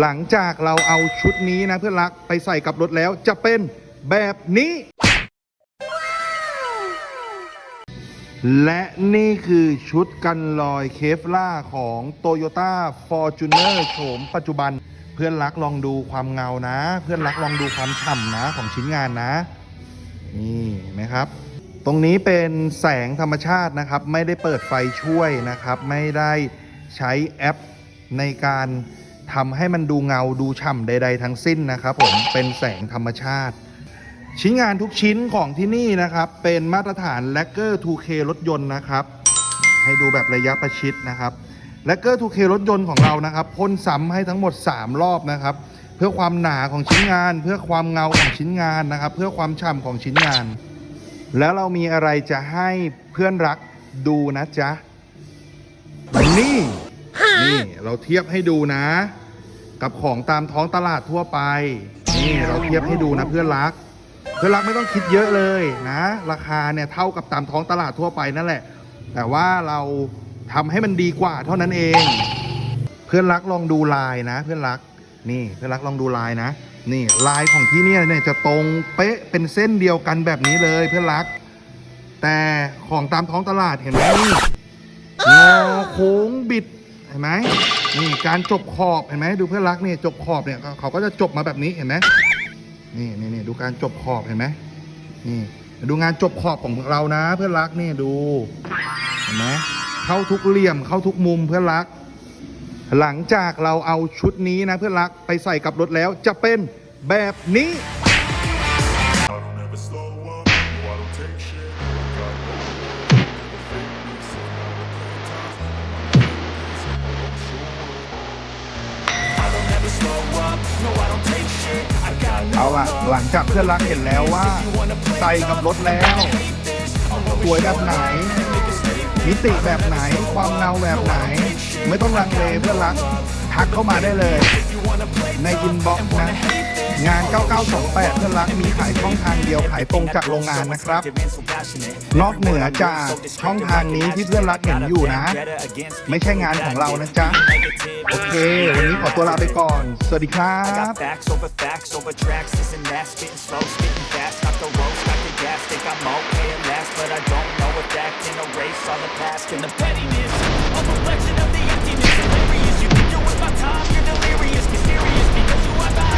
หลังจากเราเอาชุดนี้นะเพื่อนรักไปใส่กับรถแล้วจะเป็นแบบนี้ และนี่คือชุดกันลอยเคฟล่าของ Toyota Fortuner โฉมปัจจุบัน เพื่อนรักลองดูความเงานะ เพื่อนรักลองดูความฉ่ำนะของชิ้นงานนะ นี่นไหมครับ ตรงนี้เป็นแสงธรรมชาตินะครับ ไม่ได้เปิดไฟช่วยนะครับ ไม่ได้ใช้แอปในการ ทำให้มันดูเงาดูฉ่ำใด ๆ ทั้งสิ้นนะครับผมเป็นแสงธรรมชาติ ชิ้นงานทุกชิ้นของที่นี่นะครับ เป็นมาตรฐาน l ลกเกอร์ 2K รถยนต์นะครับ ให้ดูแบบระยะประชิดนะครับ l ลกเกอร์ 2K รถยนต์ของเรานะครับพ่นซ้ำให้ทั้งหมด 3 รอบนะครับ เพื่อความหนาของชิ้นงาน เพื่อความเงาของชิ้นงานนะครับ เพื่อความฉ่ำของชิ้นงาน แล้วเรามีอะไรจะให้เพื่อนรักดูนะจ๊ะนี่ นี่เราเทียบให้ดูนะ กับของตามท้องตลาดทั่วไป นี่เราเทียบให้ดูนะเพื่อนรัก เพื่อนรักไม่ต้องคิดเยอะเลยนะ ราคาเนี่ยเท่ากับตามท้องตลาดทั่วไปนั่นแหละ แต่ว่าเราทำให้มันดีกว่าเท่านั้นเอง เพื่อนรักลองดูลายนะ เพื่อนรัก นี่เพื่อนรักลองดูลายนะ นี่ลายของที่เนี่ยเนี่ยจะตรงเป๊ะเป็นเส้นเดียวกันแบบนี้เลยเพื่อนรัก แต่ของตามท้องตลาดเห็นไหมงอโค้งบิด ห็นไหมนี่การจบขอบเห็นไหมดูเพื่อนรักนี่จบขอบเนี่ยเขาเขาก็จะจบมาแบบนี้เห็นไหมนี่นี่นี่ดูการจบขอบเห็นไหมนี่ดูงานจบขอบของเรานะ เพื่อนรักนี่ดูเห็นไหมเข้าทุกเหลี่ยมเข้าทุกมุมเพื่อนรัก หลังจากเราเอาชุดนี้นะเพื่อนรักไปใส่กับรถแล้วจะเป็นแบบนี้ เอาอะหลังจากเพื่อนรักเห็นแล้วว่าใส่กับรถแล้วสวยแบบไหน มิติแบบไหน ความเงาแบบไหน ไม่ต้องลังเลเพื่อนรักทักเข้ามาได้เลย ในอินบ็ งาน 9928เพื่อนรักมีขายช่องทางเดียวขายตรงจากโรงงานนะครับ นอกเหนือจากช่องทางนี้ที่เพื่อนรักเห็นอยู่นะ ไม่ใช่งานของเรานะจ๊ะ โอเค วันนี้ขอตัวลาไปก่อน สวัสดีครั I บ